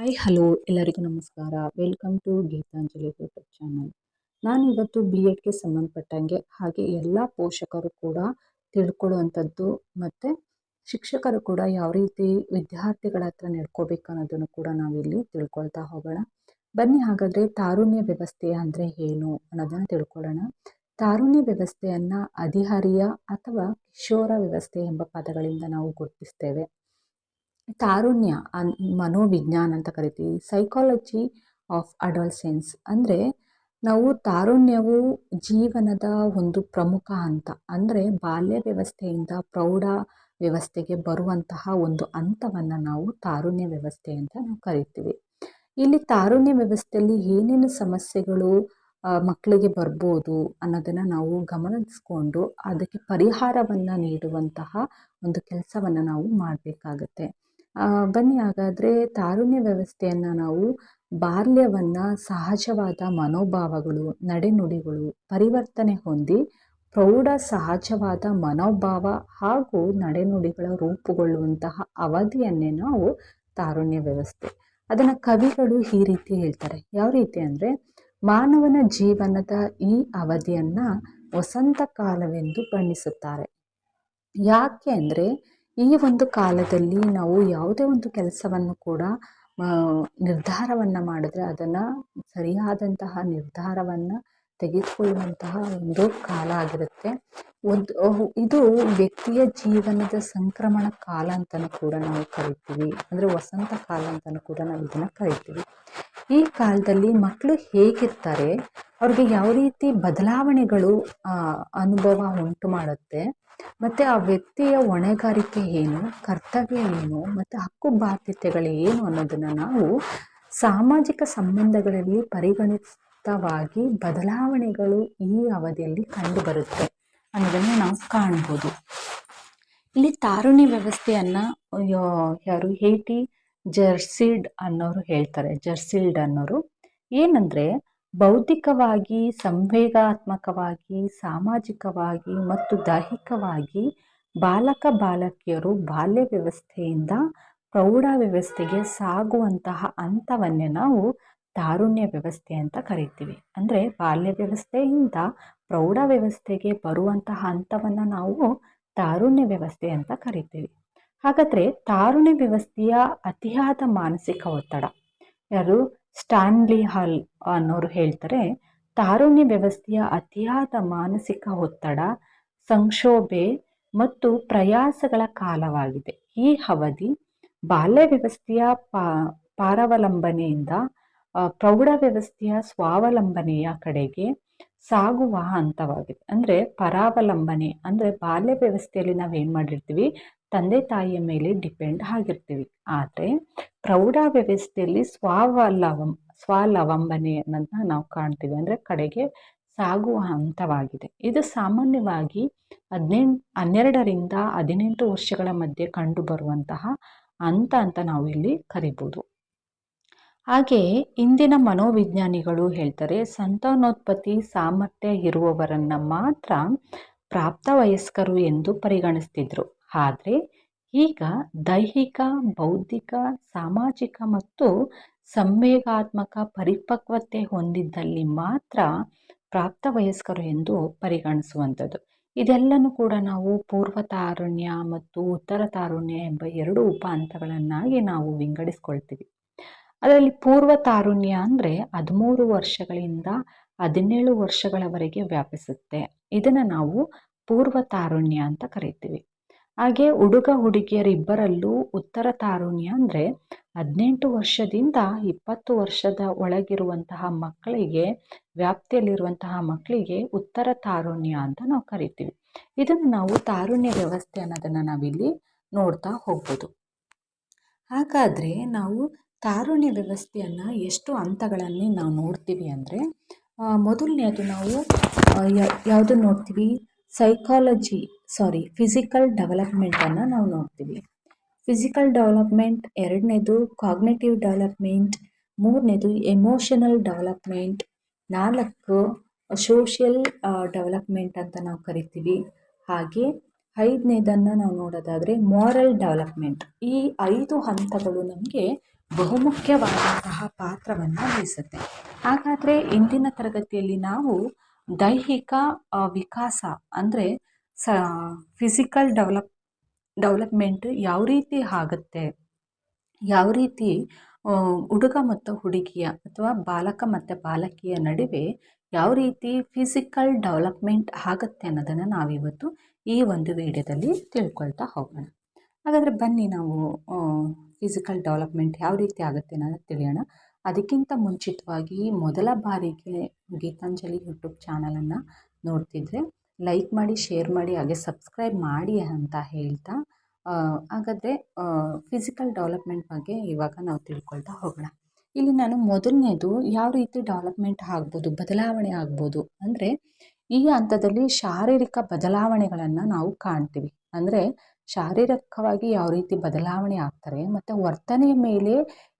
Hi hello ಎಲ್ಲರಿಗೂ ನಮಸ್ಕಾರ. Welcome to Geetanjali YouTube channel ನಾನು ಇವತ್ತು ಬಿ ಎಡ್ಗೆ ಸಂಬಂಧಪಟ್ಟಂಗೆ ಹಾಗೆ ಎಲ್ಲ ಪೋಷಕರು ಕೂಡ ತಿಳ್ಕೊಳ್ಳುವಂಥದ್ದು ಮತ್ತು ಶಿಕ್ಷಕರು ಕೂಡ ಯಾವ ರೀತಿ ವಿದ್ಯಾರ್ಥಿಗಳ ಹತ್ರ ನಡ್ಕೋಬೇಕು ಅನ್ನೋದನ್ನು ಕೂಡ ನಾವಿಲ್ಲಿ ತಿಳ್ಕೊಳ್ತಾ ಹೋಗೋಣ. ಬನ್ನಿ ಹಾಗಾದರೆ ತಾರುಣ್ಯ ವ್ಯವಸ್ಥೆ ಅಂದರೆ ಏನು ಅನ್ನೋದನ್ನು ತಿಳ್ಕೊಳ್ಳೋಣ. ತಾರುಣ್ಯ ವ್ಯವಸ್ಥೆಯನ್ನು ಅಧಿಹಾರಿಯ ಅಥವಾ ಕಿಶೋರ ವ್ಯವಸ್ಥೆ ಎಂಬ ಪದಗಳಿಂದ ನಾವು ಗುರುತಿಸ್ತೇವೆ. ತಾರುಣ್ಯ ಮನೋವಿಜ್ಞಾನ ಅಂತ ಕರಿತೀವಿ. ಸೈಕಾಲಜಿ ಆಫ್ ಅಡಲ್ಸೆನ್ಸ್ ಅಂದರೆ ನಾವು ತಾರುಣ್ಯವು ಜೀವನದ ಒಂದು ಪ್ರಮುಖ ಹಂತ. ಅಂದರೆ ಬಾಲ್ಯ ವ್ಯವಸ್ಥೆಯಿಂದ ಪ್ರೌಢ ವ್ಯವಸ್ಥೆಗೆ ಬರುವಂತಹ ಒಂದು ಹಂತವನ್ನು ನಾವು ತಾರುಣ್ಯ ವ್ಯವಸ್ಥೆ ಅಂತ ನಾವು ಕರಿತೀವಿ. ಇಲ್ಲಿ ತಾರುಣ್ಯ ವ್ಯವಸ್ಥೆಯಲ್ಲಿ ಏನೇನು ಸಮಸ್ಯೆಗಳು ಮಕ್ಕಳಿಗೆ ಬರ್ಬೋದು ಅನ್ನೋದನ್ನು ನಾವು ಗಮನಿಸ್ಕೊಂಡು ಅದಕ್ಕೆ ಪರಿಹಾರವನ್ನು ನೀಡುವಂತಹ ಒಂದು ಕೆಲಸವನ್ನು ನಾವು ಮಾಡಬೇಕಾಗತ್ತೆ. ಬನ್ನಿ ಹಾಗಾದರೆ ತಾರುಣ್ಯ ವ್ಯವಸ್ಥೆಯನ್ನು ನಾವು ಬಾಲ್ಯವನ್ನು ಸಹಜವಾದ ಮನೋಭಾವಗಳು, ನಡೆನುಡಿಗಳು, ಪರಿವರ್ತನೆ ಹೊಂದಿ ಪ್ರೌಢ, ಸಹಜವಾದ ಮನೋಭಾವ ಹಾಗೂ ನಡೆನುಡಿಗಳ ರೂಪುಗೊಳ್ಳುವಂತಹ ಅವಧಿಯನ್ನೇ ನಾವು ತಾರುಣ್ಯ ವ್ಯವಸ್ಥೆ. ಅದನ್ನು ಕವಿಗಳು ಈ ರೀತಿ ಹೇಳ್ತಾರೆ. ಯಾವ ರೀತಿ ಅಂದರೆ, ಮಾನವನ ಜೀವನದ ಈ ಅವಧಿಯನ್ನು ವಸಂತ ಕಾಲವೆಂದು ಬಣ್ಣಿಸುತ್ತಾರೆ. ಯಾಕೆ ಅಂದರೆ ಈ ಒಂದು ಕಾಲದಲ್ಲಿ ನಾವು ಯಾವುದೇ ಒಂದು ಕೆಲಸವನ್ನು ಕೂಡ ನಿರ್ಧಾರವನ್ನು ಮಾಡಿದ್ರೆ ಅದನ್ನು ಸರಿಯಾದಂತಹ ನಿರ್ಧಾರವನ್ನು ತೆಗೆದುಕೊಳ್ಳುವಂತಹ ಒಂದು ಕಾಲ ಆಗಿರುತ್ತೆ. ಒಂದು ಇದು ವ್ಯಕ್ತಿಯ ಜೀವನದ ಸಂಕ್ರಮಣ ಕಾಲ ಅಂತಲೂ ಕೂಡ ನಾವು ಕರಿತೀವಿ. ಅಂದರೆ ವಸಂತ ಕಾಲ ಅಂತಲೂ ಕೂಡ ನಾವು ಇದನ್ನು ಕರಿತೀವಿ. ಈ ಕಾಲದಲ್ಲಿ ಮಕ್ಕಳು ಹೇಗಿರ್ತಾರೆ, ಅವ್ರಿಗೆ ಯಾವ ರೀತಿ ಬದಲಾವಣೆಗಳು ಅನುಭವ ಉಂಟು ಮಾಡುತ್ತೆ, ಮತ್ತು ಆ ವ್ಯಕ್ತಿಯ ಹೊಣೆಗಾರಿಕೆ ಏನು, ಕರ್ತವ್ಯ ಏನು, ಮತ್ತು ಹಕ್ಕು ಬಾಧ್ಯತೆಗಳು ಏನು ಅನ್ನೋದನ್ನು ನಾವು ಸಾಮಾಜಿಕ ಸಂಬಂಧಗಳಲ್ಲಿ ಪರಿಗಣಿತವಾಗಿ ಬದಲಾವಣೆಗಳು ಈ ಅವಧಿಯಲ್ಲಿ ಕಂಡುಬರುತ್ತೆ ಅನ್ನೋದನ್ನು ನಾವು ಕಾಣ್ಬೋದು. ಇಲ್ಲಿ ತಾರುಣ್ಯ ವ್ಯವಸ್ಥೆಯನ್ನು ಯಾರು ಹೇಟಿ ಜರ್ಸಿಡ್ ಅನ್ನೋರು ಹೇಳ್ತಾರೆ. ಜರ್ಸಿಲ್ಡ್ ಅನ್ನೋರು ಏನಂದರೆ ಬೌದ್ಧಿಕವಾಗಿ ಸಂವೇಗಾತ್ಮಕವಾಗಿ, ಸಾಮಾಜಿಕವಾಗಿ ಮತ್ತು ದೈಹಿಕವಾಗಿ ಬಾಲಕ, ಬಾಲಕಿಯರು ಬಾಲ್ಯ ವ್ಯವಸ್ಥೆಯಿಂದ ಪ್ರೌಢ ವ್ಯವಸ್ಥೆಗೆ ಸಾಗುವಂತಹ ಹಂತವನ್ನೇ ನಾವು ತಾರುಣ್ಯ ವ್ಯವಸ್ಥೆ ಅಂತ ಕರಿತೀವಿ. ಅಂದರೆ ಬಾಲ್ಯ ವ್ಯವಸ್ಥೆಯಿಂದ ಪ್ರೌಢ ವ್ಯವಸ್ಥೆಗೆ ಬರುವಂತಹ ಹಂತವನ್ನು ನಾವು ತಾರುಣ್ಯ ವ್ಯವಸ್ಥೆ ಅಂತ ಕರಿತೀವಿ. ಹಾಗಾದರೆ ತಾರುಣ್ಯ ವ್ಯವಸ್ಥೆಯ ಅತಿಯಾದ ಮಾನಸಿಕ ಒತ್ತಡ. ಯಾರು? ಸ್ಟಾನ್ಲಿ ಹಾಲ್ ಅನ್ನೋರು ಹೇಳ್ತಾರೆ, ತಾರುಣ್ಯ ವ್ಯವಸ್ಥೆಯ ಅತಿಯಾದ ಮಾನಸಿಕ ಒತ್ತಡ, ಸಂಕ್ಷೋಭೆ ಮತ್ತು ಪ್ರಯಾಸಗಳ ಕಾಲವಾಗಿದೆ. ಈ ಅವಧಿ ಬಾಲ್ಯ ವ್ಯವಸ್ಥೆಯ ಪಾರಾವಲಂಬನೆಯಿಂದ ಪ್ರೌಢ ವ್ಯವಸ್ಥೆಯ ಸ್ವಾವಲಂಬನೆಯ ಕಡೆಗೆ ಸಾಗುವ ಹಂತವಾಗಿದೆ. ಅಂದರೆ ಪರಾವಲಂಬನೆ, ಅಂದರೆ ಬಾಲ್ಯ ವ್ಯವಸ್ಥೆಯಲ್ಲಿ ನಾವೇನು ಮಾಡಿರ್ತೀವಿ? ತಂದೆ ತಾಯಿಯ ಮೇಲೆ ಡಿಪೆಂಡ್ ಆಗಿರ್ತೀವಿ. ಆದರೆ ಪ್ರೌಢ ವ್ಯವಸ್ಥೆಯಲ್ಲಿ ಸ್ವಾವಲವ ಸ್ವಾವಲಂಬನೆ ಅನ್ನೋದನ್ನ ನಾವು ಕಾಣ್ತೀವಿ. ಅಂದರೆ ಕಡೆಗೆ ಸಾಗುವ ಹಂತವಾಗಿದೆ. ಇದು ಸಾಮಾನ್ಯವಾಗಿ ಹದಿನೆಂಟು, ಹನ್ನೆರಡರಿಂದ ಹದಿನೆಂಟು ವರ್ಷಗಳ ಮಧ್ಯೆ ಕಂಡುಬರುವಂತಹ ಹಂತ ಅಂತ ನಾವು ಇಲ್ಲಿ ಕರಿಬೋದು. ಹಾಗೆ ಇಂದಿನ ಮನೋವಿಜ್ಞಾನಿಗಳು ಹೇಳ್ತಾರೆ, ಸಂತಾನೋತ್ಪತ್ತಿ ಸಾಮರ್ಥ್ಯ ಇರುವವರನ್ನು ಮಾತ್ರ ಪ್ರಾಪ್ತ ವಯಸ್ಕರು ಎಂದು ಪರಿಗಣಿಸ್ತಿದ್ರು. ಆದರೆ ಈಗ ದೈಹಿಕ, ಬೌದ್ಧಿಕ, ಸಾಮಾಜಿಕ ಮತ್ತು ಸಂವೇಗಾತ್ಮಕ ಪರಿಪಕ್ವತೆ ಹೊಂದಿದ್ದಲ್ಲಿ ಮಾತ್ರ ಪ್ರಾಪ್ತ ವಯಸ್ಕರು ಎಂದು ಪರಿಗಣಿಸುವಂಥದ್ದು. ಇದೆಲ್ಲನೂ ಕೂಡ ನಾವು ಪೂರ್ವ ತಾರುಣ್ಯ ಮತ್ತು ಉತ್ತರ ತಾರುಣ್ಯ ಎಂಬ ಎರಡು ಉಪ ಹಂತಗಳನ್ನಾಗಿ ನಾವು ವಿಂಗಡಿಸ್ಕೊಳ್ತೀವಿ. ಅದರಲ್ಲಿ ಪೂರ್ವ ತಾರುಣ್ಯ ಅಂದರೆ ಹದಿಮೂರು ವರ್ಷಗಳಿಂದ ಹದಿನೇಳು ವರ್ಷಗಳವರೆಗೆ ವ್ಯಾಪಿಸುತ್ತೆ. ಇದನ್ನು ನಾವು ಪೂರ್ವ ತಾರುಣ್ಯ ಅಂತ ಕರಿತೀವಿ. ಹಾಗೆ ಹುಡುಗ ಹುಡುಗಿಯರಿಬ್ಬರಲ್ಲೂ ಉತ್ತರ ತಾರುಣ್ಯ ಅಂದರೆ ಹದಿನೆಂಟು ವರ್ಷದಿಂದ ಇಪ್ಪತ್ತು ವರ್ಷದ ಒಳಗಿರುವಂತಹ ಮಕ್ಕಳಿಗೆ, ವ್ಯಾಪ್ತಿಯಲ್ಲಿರುವಂತಹ ಮಕ್ಕಳಿಗೆ ಉತ್ತರ ತಾರುಣ್ಯ ಅಂತ ನಾವು ಕರಿತೀವಿ. ಇದನ್ನು ನಾವು ತಾರುಣ್ಯ ವ್ಯವಸ್ಥೆ ಅನ್ನೋದನ್ನು ನಾವಿಲ್ಲಿ ನೋಡ್ತಾ ಹೋಗ್ಬೋದು. ಹಾಗಾದರೆ ನಾವು ತಾರುಣ್ಯ ವ್ಯವಸ್ಥೆಯನ್ನು ಎಷ್ಟು ಹಂತಗಳಲ್ಲಿ ನಾವು ನೋಡ್ತೀವಿ ಅಂದರೆ ಮೊದಲನೇದು ನಾವು ಯಾವುದನ್ನು ನೋಡ್ತೀವಿ? ಸೈಕಾಲಜಿ ಸಾರಿ ಫಿಸಿಕಲ್ ಡೆವಲಪ್ಮೆಂಟನ್ನು ನಾವು ನೋಡ್ತೀವಿ. ಫಿಸಿಕಲ್ ಡೆವಲಪ್ಮೆಂಟ್ ಎರಡನೇದು ಕಾಗ್ನೇಟಿವ್ ಡೆವಲಪ್ಮೆಂಟ್ ಮೂರನೇದು ಎಮೋಷನಲ್ ಡೆವಲಪ್ಮೆಂಟ್ ನಾಲ್ಕು ಸೋಷಿಯಲ್ ಡೆವಲಪ್ಮೆಂಟ್ ಅಂತ ನಾವು ಕರಿತೀವಿ. ಹಾಗೆ ಐದನೇದನ್ನು ನಾವು ನೋಡೋದಾದರೆ ಮಾರಲ್ ಡೆವಲಪ್ಮೆಂಟ್ ಈ ಐದು ಹಂತಗಳು ನಮಗೆ ಬಹುಮುಖ್ಯವಾದಂತಹ ಪಾತ್ರವನ್ನು ವಹಿಸುತ್ತೆ. ಹಾಗಾದರೆ ಇಂದಿನ ತರಗತಿಯಲ್ಲಿ ನಾವು ದೈಹಿಕ ವಿಕಾಸ ಅಂದರೆ ಸ ಫಿಸಿಕಲ್ ಡೆವಲಪ್ ಡೆವಲಪ್ಮೆಂಟ್ ಯಾವ ರೀತಿ ಆಗುತ್ತೆ? ಯಾವ ರೀತಿ ಹುಡುಗ ಮತ್ತು ಹುಡುಗಿಯ ಅಥವಾ ಬಾಲಕ ಮತ್ತು ಬಾಲಕಿಯ ನಡುವೆ ಯಾವ ರೀತಿ ಫಿಸಿಕಲ್ ಡೆವಲಪ್ಮೆಂಟ್ ಆಗುತ್ತೆ ಅನ್ನೋದನ್ನು ನಾವಿವತ್ತು ಈ ಒಂದು ವಿಡಿಯೋದಲ್ಲಿ ತಿಳ್ಕೊಳ್ತಾ ಹೋಗೋಣ. ಹಾಗಾದರೆ ಬನ್ನಿ ನಾವು ಫಿಸಿಕಲ್ ಡೆವಲಪ್ಮೆಂಟ್ ಯಾವ ರೀತಿ ಆಗುತ್ತೆ ಅನ್ನೋದು ತಿಳಿಯೋಣ. ಅದಕ್ಕಿಂತ ಮುಂಚಿತವಾಗಿ ಮೊದಲ ಬಾರಿಗೆ ಗೀತಾಂಜಲಿ ಯೂಟ್ಯೂಬ್ ಚಾನಲನ್ನು ನೋಡ್ತಿದ್ರೆ ಲೈಕ್ ಮಾಡಿ, ಶೇರ್ ಮಾಡಿ, ಹಾಗೆ ಸಬ್ಸ್ಕ್ರೈಬ್ ಮಾಡಿ ಅಂತ ಹೇಳ್ತಾ ಹಾಗಾದರೆ ಫಿಸಿಕಲ್ ಡೆವಲಪ್ಮೆಂಟ್ ಬಗ್ಗೆ ಇವಾಗ ನಾವು ತಿಳ್ಕೊಳ್ತಾ ಹೋಗೋಣ. ಇಲ್ಲಿ ನಾನು ಮೊದಲನೇದು ಯಾವ ರೀತಿ ಡೆವಲಪ್ಮೆಂಟ್ ಆಗ್ಬೋದು, ಬದಲಾವಣೆ ಆಗ್ಬೋದು, ಅಂದರೆ ಈ ಹಂತದಲ್ಲಿ ಶಾರೀರಿಕ ಬದಲಾವಣೆಗಳನ್ನು ನಾವು ಕಾಣ್ತೀವಿ. ಅಂದರೆ ಶಾರೀರಿಕವಾಗಿ ಯಾವ ರೀತಿ ಬದಲಾವಣೆ ಆಗ್ತಾರೆ, ಮತ್ತು ವರ್ತನೆಯ ಮೇಲೆ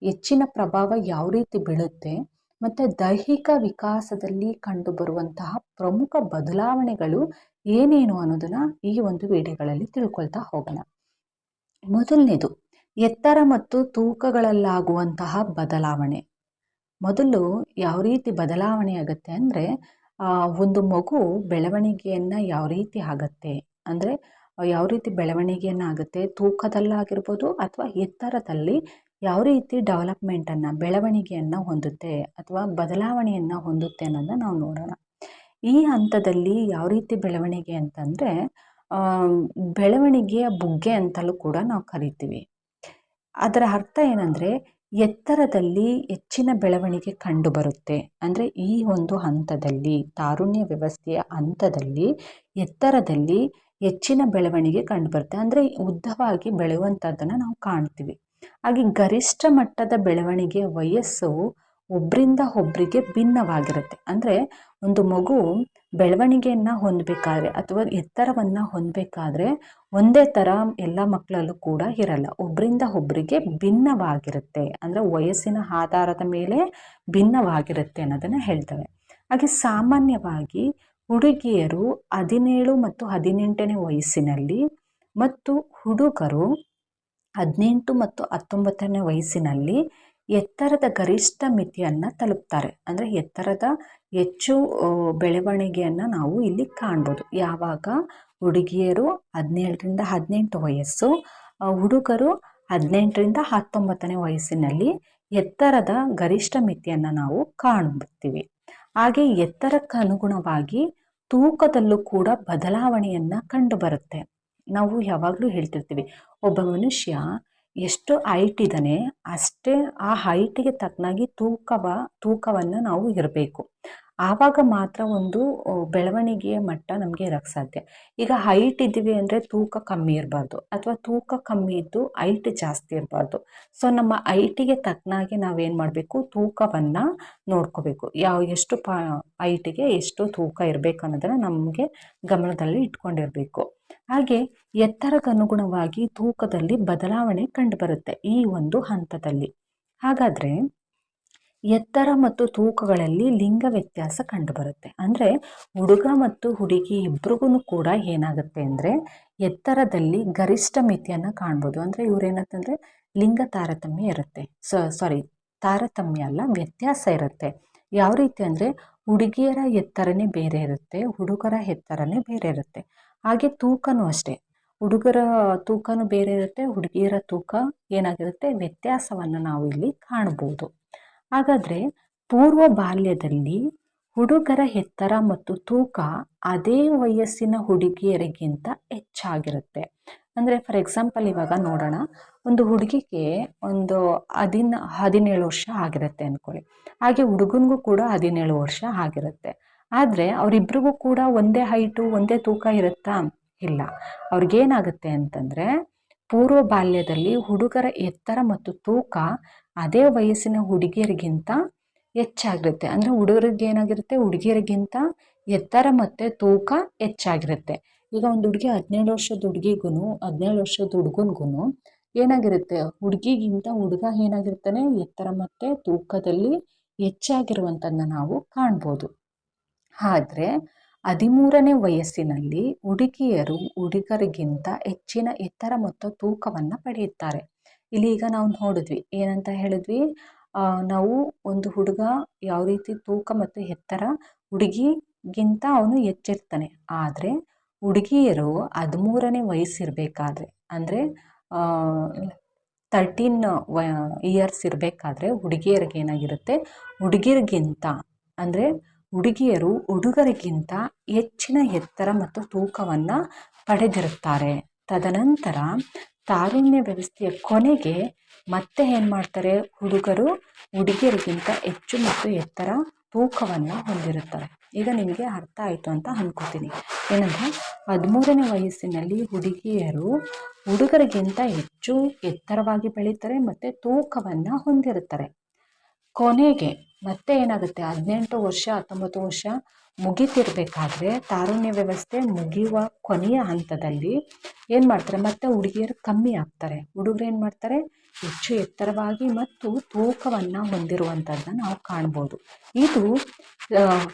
ಹೆಚ್ಚಿನ ಪ್ರಭಾವ ಯಾವ ರೀತಿ ಬೀಳುತ್ತೆ, ಮತ್ತು ದೈಹಿಕ ವಿಕಾಸದಲ್ಲಿ ಕಂಡುಬರುವಂತಹ ಪ್ರಮುಖ ಬದಲಾವಣೆಗಳು ಏನೇನು ಅನ್ನೋದನ್ನು ಈ ಒಂದು ವಿಡಿಯೋಗಳಲ್ಲಿ ತಿಳ್ಕೊಳ್ತಾ ಹೋಗೋಣ. ಮೊದಲನೇದು, ಎತ್ತರ ಮತ್ತು ತೂಕಗಳಲ್ಲಾಗುವಂತಹ ಬದಲಾವಣೆ. ಮೊದಲು ಯಾವ ರೀತಿ ಬದಲಾವಣೆ ಆಗುತ್ತೆ ಅಂದರೆ ಒಂದು ಮಗು ಬೆಳವಣಿಗೆಯನ್ನು ಯಾವ ರೀತಿ ಆಗುತ್ತೆ? ಅಂದರೆ, ಯಾವ ರೀತಿ ಬೆಳವಣಿಗೆಯನ್ನು ಆಗುತ್ತೆ? ತೂಕದಲ್ಲಾಗಿರ್ಬೋದು ಅಥವಾ ಎತ್ತರದಲ್ಲಿ ಯಾವ ರೀತಿ ಡೆವಲಪ್ಮೆಂಟನ್ನು, ಬೆಳವಣಿಗೆಯನ್ನು ಹೊಂದುತ್ತೆ ಅಥವಾ ಬದಲಾವಣೆಯನ್ನು ಹೊಂದುತ್ತೆ ಅನ್ನೋದನ್ನ ನಾವು ನೋಡೋಣ. ಈ ಹಂತದಲ್ಲಿ ಯಾವ ರೀತಿ ಬೆಳವಣಿಗೆ ಅಂತಂದರೆ ಬೆಳವಣಿಗೆಯ ಬುಗ್ಗೆ ಅಂತಲೂ ಕೂಡ ನಾವು ಕರಿತೀವಿ. ಅದರ ಅರ್ಥ ಏನಂದರೆ ಎತ್ತರದಲ್ಲಿ ಹೆಚ್ಚಿನ ಬೆಳವಣಿಗೆ ಕಂಡುಬರುತ್ತೆ. ಅಂದರೆ ಈ ಒಂದು ಹಂತದಲ್ಲಿ, ತಾರುಣ್ಯ ವ್ಯವಸ್ಥೆಯ ಹಂತದಲ್ಲಿ ಎತ್ತರದಲ್ಲಿ ಹೆಚ್ಚಿನ ಬೆಳವಣಿಗೆ ಕಂಡುಬರುತ್ತೆ. ಅಂದರೆ ಉದ್ದವಾಗಿ ಬೆಳೆಯುವಂಥದ್ದನ್ನು ನಾವು ಕಾಣ್ತೀವಿ. ಹಾಗೆ ಗರಿಷ್ಠ ಮಟ್ಟದ ಬೆಳವಣಿಗೆ ವಯಸ್ಸು ಒಬ್ಬರಿಂದ ಒಬ್ಬರಿಗೆ ಭಿನ್ನವಾಗಿರುತ್ತೆ. ಅಂದರೆ ಒಂದು ಮಗು ಬೆಳವಣಿಗೆಯನ್ನು ಹೊಂದಬೇಕಾದ್ರೆ ಅಥವಾ ಎತ್ತರವನ್ನು ಹೊಂದಬೇಕಾದ್ರೆ ಒಂದೇ ಥರ ಎಲ್ಲ ಮಕ್ಕಳಲ್ಲೂ ಕೂಡ ಇರಲ್ಲ. ಒಬ್ಬರಿಂದ ಒಬ್ಬರಿಗೆ ಭಿನ್ನವಾಗಿರುತ್ತೆ. ಅಂದರೆ ವಯಸ್ಸಿನ ಆಧಾರದ ಮೇಲೆ ಭಿನ್ನವಾಗಿರುತ್ತೆ ಅನ್ನೋದನ್ನು ಹೇಳ್ತವೆ. ಹಾಗೆ ಸಾಮಾನ್ಯವಾಗಿ ಹುಡುಗಿಯರು ಹದಿನೇಳು ಮತ್ತು ಹದಿನೆಂಟನೇ ವಯಸ್ಸಿನಲ್ಲಿ ಮತ್ತು ಹುಡುಗರು ಹದಿನೆಂಟು ಮತ್ತು ಹತ್ತೊಂಬತ್ತನೇ ವಯಸ್ಸಿನಲ್ಲಿ ಎತ್ತರದ ಗರಿಷ್ಠ ಮಿತಿಯನ್ನು ತಲುಪ್ತಾರೆ. ಅಂದರೆ ಎತ್ತರದ ಹೆಚ್ಚು ಬೆಳವಣಿಗೆಯನ್ನು ನಾವು ಇಲ್ಲಿ ಕಾಣ್ಬೋದು. ಯಾವಾಗ? ಹುಡುಗಿಯರು ಹದಿನೇಳರಿಂದ ಹದಿನೆಂಟು ವಯಸ್ಸು ಹುಡುಗರು ಹದಿನೆಂಟರಿಂದ ಹತ್ತೊಂಬತ್ತನೇ ವಯಸ್ಸಿನಲ್ಲಿ ಎತ್ತರದ ಗರಿಷ್ಠ ಮಿತಿಯನ್ನು ನಾವು ಕಾಣ್ತೀವಿ ಹಾಗೆ ಎತ್ತರಕ್ಕೆ ಅನುಗುಣವಾಗಿ ತೂಕದಲ್ಲೂ ಕೂಡ ಬದಲಾವಣೆಯನ್ನು ಕಂಡುಬರುತ್ತೆ. ನಾವು ಯಾವಾಗಲೂ ಹೇಳ್ತಿರ್ತೀವಿ, ಒಬ್ಬ ಮನುಷ್ಯ ಎಷ್ಟು ಹೈಟ್ ಇದ್ದಾನೆ, ಅಷ್ಟೇ ಆ ಹೈಟಿಗೆ ತಕ್ಕನಾಗಿ ತೂಕವ ತೂಕವನ್ನು ನಾವು ಇರಬೇಕು. ಆವಾಗ ಮಾತ್ರ ಒಂದು ಬೆಳವಣಿಗೆಯ ಮಟ್ಟ ನಮಗೆ ಇರೋಕ್ಕೆ ಸಾಧ್ಯ. ಈಗ ಹೈಟ್ ಇದ್ದೀವಿ ಅಂದರೆ ತೂಕ ಕಮ್ಮಿ ಇರಬಾರ್ದು ಅಥವಾ ತೂಕ ಕಮ್ಮಿ ಇದ್ದು ಹೈಟ್ ಜಾಸ್ತಿ ಇರಬಾರ್ದು. ಸೊ ನಮ್ಮ ಹೈಟಿಗೆ ತಕ್ಕನಾಗಿ ನಾವೇನು ಮಾಡಬೇಕು? ತೂಕವನ್ನು ನೋಡ್ಕೋಬೇಕು. ಯಾವ, ಎಷ್ಟು ಪ ಹೈಟಿಗೆ ಎಷ್ಟು ತೂಕ ಇರಬೇಕು ಅನ್ನೋದನ್ನು ನಮಗೆ ಗಮನದಲ್ಲಿ ಇಟ್ಕೊಂಡಿರಬೇಕು. ಹಾಗೆ ಎತ್ತರಕ್ಕನುಗುಣವಾಗಿ ತೂಕದಲ್ಲಿ ಬದಲಾವಣೆ ಕಂಡುಬರುತ್ತೆ ಈ ಒಂದು ಹಂತದಲ್ಲಿ. ಹಾಗಾದರೆ ಎತ್ತರ ಮತ್ತು ತೂಕಗಳಲ್ಲಿ ಲಿಂಗ ವ್ಯತ್ಯಾಸ ಕಂಡುಬರುತ್ತೆ. ಅಂದರೆ ಹುಡುಗ ಮತ್ತು ಹುಡುಗಿ ಇಬ್ರಿಗೂ ಕೂಡ ಏನಾಗುತ್ತೆ ಅಂದರೆ ಎತ್ತರದಲ್ಲಿ ಗರಿಷ್ಠ ಮಿತಿಯನ್ನು ಕಾಣ್ಬೋದು. ಅಂದರೆ ಇವ್ರೇನಂತಂದರೆ ಲಿಂಗ ತಾರತಮ್ಯ ಇರುತ್ತೆ. ಸಾರಿ ತಾರತಮ್ಯ ಅಲ್ಲ, ವ್ಯತ್ಯಾಸ ಇರುತ್ತೆ. ಯಾವ ರೀತಿ ಅಂದರೆ ಹುಡುಗಿಯರ ಎತ್ತರನೇ ಬೇರೆ ಇರುತ್ತೆ, ಹುಡುಗರ ಎತ್ತರನೇ ಬೇರೆ ಇರುತ್ತೆ. ಹಾಗೆ ತೂಕನೂ ಅಷ್ಟೇ. ಹುಡುಗರ ತೂಕನೂ ಬೇರೆ ಇರುತ್ತೆ, ಹುಡುಗಿಯರ ತೂಕ ಏನಾಗಿರುತ್ತೆ? ವ್ಯತ್ಯಾಸವನ್ನು ನಾವು ಇಲ್ಲಿ ಕಾಣ್ಬೋದು. ಹಾಗಾದರೆ ಪೂರ್ವ ಬಾಲ್ಯದಲ್ಲಿ ಹುಡುಗರ ಎತ್ತರ ಮತ್ತು ತೂಕ ಅದೇ ವಯಸ್ಸಿನ ಹುಡುಗಿಯರಿಗಿಂತ ಹೆಚ್ಚಾಗಿರುತ್ತೆ. ಅಂದರೆ ಫಾರ್ ಎಕ್ಸಾಂಪಲ್ ಇವಾಗ ನೋಡೋಣ, ಒಂದು ಹುಡುಗಿಗೆ ಒಂದು ಹದಿನ, ಹದಿನೇಳು ವರ್ಷ ಆಗಿರುತ್ತೆ ಅಂದ್ಕೊಳ್ಳಿ ಹಾಗೆ ಹುಡುಗನಿಗೂ ಕೂಡ ಹದಿನೇಳು ವರ್ಷ ಆಗಿರುತ್ತೆ. ಆದರೆ ಅವರಿಬ್ರಿಗೂ ಕೂಡ ಒಂದೇ ಹೈಟು ಒಂದೇ ತೂಕ ಇರುತ್ತಾ? ಇಲ್ಲ. ಅವ್ರಿಗೇನಾಗುತ್ತೆ ಅಂತಂದರೆ ಪೂರ್ವ ಬಾಲ್ಯದಲ್ಲಿ ಹುಡುಗರ ಎತ್ತರ ಮತ್ತು ತೂಕ ಅದೇ ವಯಸ್ಸಿನ ಹುಡುಗಿಯರಿಗಿಂತ ಹೆಚ್ಚಾಗಿರುತ್ತೆ. ಅಂದರೆ ಹುಡುಗರಿಗೆ ಏನಾಗಿರುತ್ತೆ? ಹುಡುಗಿಯರಿಗಿಂತ ಎತ್ತರ ಮತ್ತು ತೂಕ ಹೆಚ್ಚಾಗಿರುತ್ತೆ. ಈಗ ಒಂದು ಹುಡುಗಿ ಹದಿನೇಳು ವರ್ಷದ ಹುಡುಗಿಗೂ ಹದಿನೇಳು ವರ್ಷದ ಹುಡುಗನ್ಗೂ ಏನಾಗಿರುತ್ತೆ? ಹುಡುಗಿಗಿಂತ ಹುಡುಗ ಏನಾಗಿರ್ತಾನೆ? ಎತ್ತರ ಮತ್ತು ತೂಕದಲ್ಲಿ ಹೆಚ್ಚಾಗಿರುವಂಥದ್ದನ್ನ ನಾವು ಕಾಣ್ಬೋದು. ಆದರೆ ಹದಿಮೂರನೇ ವಯಸ್ಸಿನಲ್ಲಿ ಹುಡುಗಿಯರು ಹುಡುಗರಿಗಿಂತ ಹೆಚ್ಚಿನ ಎತ್ತರ ಮತ್ತು ತೂಕವನ್ನು ಪಡೆಯುತ್ತಾರೆ. ಇಲ್ಲಿ ಈಗ ನಾವು ನೋಡಿದ್ವಿ, ಏನಂತ ಹೇಳಿದ್ವಿ? ನಾವು ಒಂದು ಹುಡುಗ ಯಾವ ರೀತಿ ತೂಕ ಮತ್ತು ಎತ್ತರ ಹುಡುಗಿಗಿಂತ ಅವನು ಹೆಚ್ಚಿರ್ತಾನೆ. ಆದರೆ ಹುಡುಗಿಯರು ಹದಿಮೂರನೇ ವಯಸ್ಸಿರಬೇಕಾದ್ರೆ, ಅಂದರೆ ತರ್ಟೀನ್ ವ ಇಯರ್ಸ್ ಇರಬೇಕಾದ್ರೆ ಹುಡುಗಿಯರಿಗೆ ಏನಾಗಿರುತ್ತೆ? ಹುಡುಗಿಯರಿಗಿಂತ, ಅಂದರೆ ಹುಡುಗಿಯರು ಹುಡುಗರಿಗಿಂತ ಹೆಚ್ಚಿನ ಎತ್ತರ ಮತ್ತು ತೂಕವನ್ನು ಪಡೆದಿರುತ್ತಾರೆ. ತದನಂತರ ತಾರುಣ್ಯ ವ್ಯವಸ್ಥೆಯ ಕೊನೆಗೆ ಮತ್ತೆ ಏನು ಮಾಡ್ತಾರೆ? ಹುಡುಗರು ಹುಡುಗಿಯರಿಗಿಂತ ಹೆಚ್ಚು ಮತ್ತು ಎತ್ತರ ತೂಕವನ್ನು ಹೊಂದಿರುತ್ತಾರೆ. ಈಗ ನಿಮಗೆ ಅರ್ಥ ಆಯಿತು ಅಂತ ಅಂದ್ಕೋತೀನಿ ಏನಂದರೆ ಹದಿಮೂರನೇ ವಯಸ್ಸಿನಲ್ಲಿ ಹುಡುಗಿಯರು ಹುಡುಗರಿಗಿಂತ ಹೆಚ್ಚು ಎತ್ತರವಾಗಿ ಬೆಳೀತಾರೆ ಮತ್ತು ತೂಕವನ್ನು ಹೊಂದಿರುತ್ತಾರೆ. ಕೊನೆಗೆ ಮತ್ತೆ ಏನಾಗುತ್ತೆ? ಹದಿನೆಂಟು ವರ್ಷ, ಹತ್ತೊಂಬತ್ತು ವರ್ಷ ಮುಗಿತಿರ್ಬೇಕಾದ್ರೆ ತಾರುಣ್ಯ ವ್ಯವಸ್ಥೆ ಮುಗಿಯುವ ಕೊನೆಯ ಹಂತದಲ್ಲಿ ಏನು ಮಾಡ್ತಾರೆ? ಮತ್ತೆ ಹುಡುಗಿಯರು ಕಮ್ಮಿ ಆಗ್ತಾರೆ. ಹುಡುಗರು ಏನು ಮಾಡ್ತಾರೆ? ಹೆಚ್ಚು ಎತ್ತರವಾಗಿ ಮತ್ತು ತೂಕವನ್ನು ಹೊಂದಿರುವಂಥದ್ದನ್ನ ನಾವು ಕಾಣ್ಬೋದು. ಇದು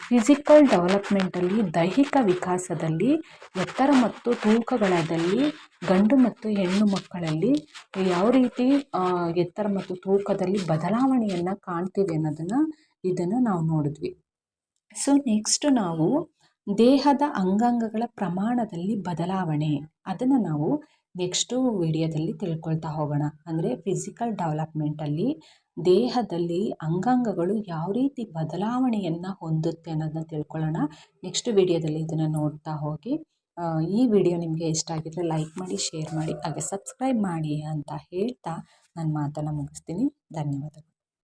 ಫಿಸಿಕಲ್ ಡೆವಲಪ್ಮೆಂಟಲ್ಲಿ ದೈಹಿಕ ವಿಕಾಸದಲ್ಲಿ, ಎತ್ತರ ಮತ್ತು ತೂಕಗಳದಲ್ಲಿ ಗಂಡು ಮತ್ತು ಹೆಣ್ಣು ಮಕ್ಕಳಲ್ಲಿ ಯಾವ ರೀತಿ ಎತ್ತರ ಮತ್ತು ತೂಕದಲ್ಲಿ ಬದಲಾವಣೆಯನ್ನು ಕಾಣ್ತೀವಿ ಅನ್ನೋದನ್ನು ಇದನ್ನು ನಾವು ನೋಡಿದ್ವಿ. ಸೊ ನೆಕ್ಸ್ಟ್ ನಾವು ದೇಹದ ಅಂಗಾಂಗಗಳ ಪ್ರಮಾಣದಲ್ಲಿ ಬದಲಾವಣೆ. ಅದನ್ನು ನಾವು ನೆಕ್ಸ್ಟು ವಿಡಿಯೋದಲ್ಲಿ ತಿಳ್ಕೊಳ್ತಾ ಹೋಗೋಣ. ಅಂದರೆ ಫಿಸಿಕಲ್ ಡೆವಲಪ್ಮೆಂಟಲ್ಲಿ ದೇಹದಲ್ಲಿ ಅಂಗಾಂಗಗಳು ಯಾವ ರೀತಿ ಬದಲಾವಣೆಯನ್ನು ಹೊಂದುತ್ತೆ ಅನ್ನೋದನ್ನ ತಿಳ್ಕೊಳ್ಳೋಣ. ನೆಕ್ಸ್ಟ್ ವಿಡಿಯೋದಲ್ಲಿ ಇದನ್ನು ನೋಡ್ತಾ ಹೋಗಿ. ಈ ವಿಡಿಯೋ ನಿಮಗೆ ಇಷ್ಟ ಆಗಿದ್ರೆ ಲೈಕ್ ಮಾಡಿ, ಶೇರ್ ಮಾಡಿ, ಹಾಗೆ ಸಬ್ಸ್ಕ್ರೈಬ್ ಮಾಡಿ ಅಂತ ಹೇಳ್ತಾ ನನ್ನ ಮಾತನ್ನು ಮುಗಿಸ್ತೀನಿ. ಧನ್ಯವಾದಗಳು.